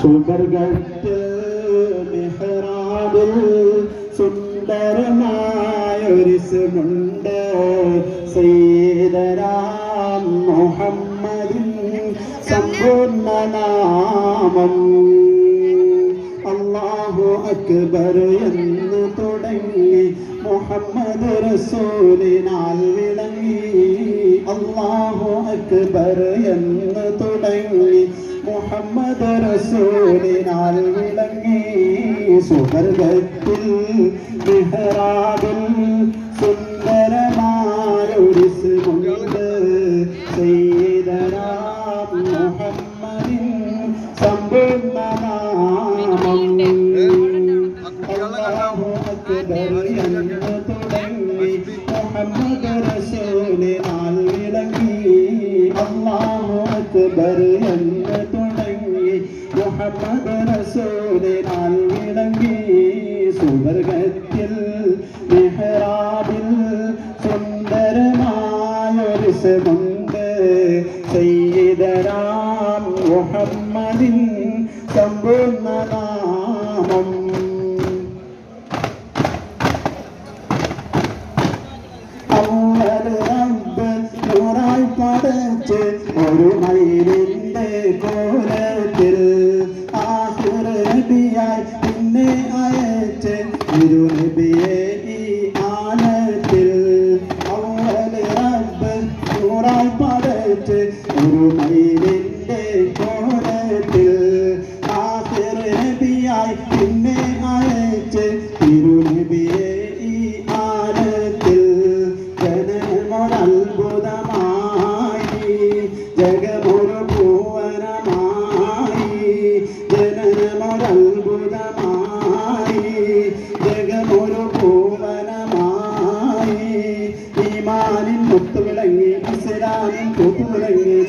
സുവർഗത്തിൽ മെഹ്റാബിൽ സുന്ദരമായൊരിസുമുണ്ട്. സീതരാം മുഹമ്മദിൻ സമ്പൂർണ നാമം അള്ളാഹു അക്ബർ എന്ന് തുടങ്ങി മുഹമ്മദ് റസൂലിനാൽ വിളങ്ങി. അള്ളാഹു അക്ബർ എന്ന് മുഹമ്മദ് റസൂലിനാൽ വിളങ്ങി സുവർഗത്തിൽ മെഹ്റാബിൽ സുന്ദരമായൊരു കൊണ്ട് സീതരാം മുഹമ്മദിൻ സമ്പൂർണ നാമം എന്ന് തുടങ്ങി മുഹമ്മദ് റസൂലിനാൽ മുഹമ്മദ് റസൂലിനാൽ വിളങ്ങി സുവർഗത്തിൽ മെഹ്റാബിൽ സുന്ദരമായൊരു സമുണ്ട്. സയ്യിദരാം മുഹമ്മദിൻ സമ്പൂർണ നാമം ഒരു മയിലിന്റെ കോലത്തിൽ ഒരു മയിലിന്റെ കോലത്തിൽ നബിയായി പിന്നെ അയച്ച് ഇരു നബിയെ ഈ ആനത്തിൽ ജനമൊരത്ഭുതമായി ജഗമൊരു ഭുവനമായി ജനമൊരത്ഭുതമായി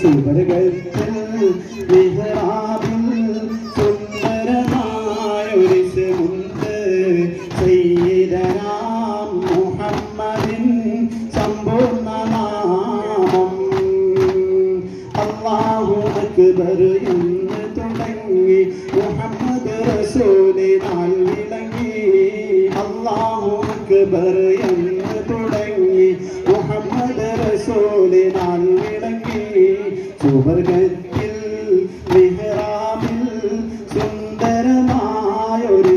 ചുവരുകത്തിൽ മിഹ്റാബിൽ സുന്ദരമായൊരു ശമുണ്ട് സയ്യിദനാം മുഹമ്മദിൻ സമ്പൂർണ നാമം അല്ലാഹു അക്ബർ എന്ന് തുടങ്ങി മുഹമ്മദ് റസൂലിനാൽ വിളങ്ങി. അല്ലാഹു അക്ബർ സുവർഗത്തിൽ മിഹ്റാബിൽ സുന്ദരമായൊരു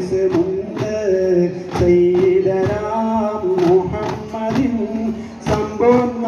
സമുണ്ട്. സൈദരാം മുഹമ്മദിൻ സമ്പൂർണ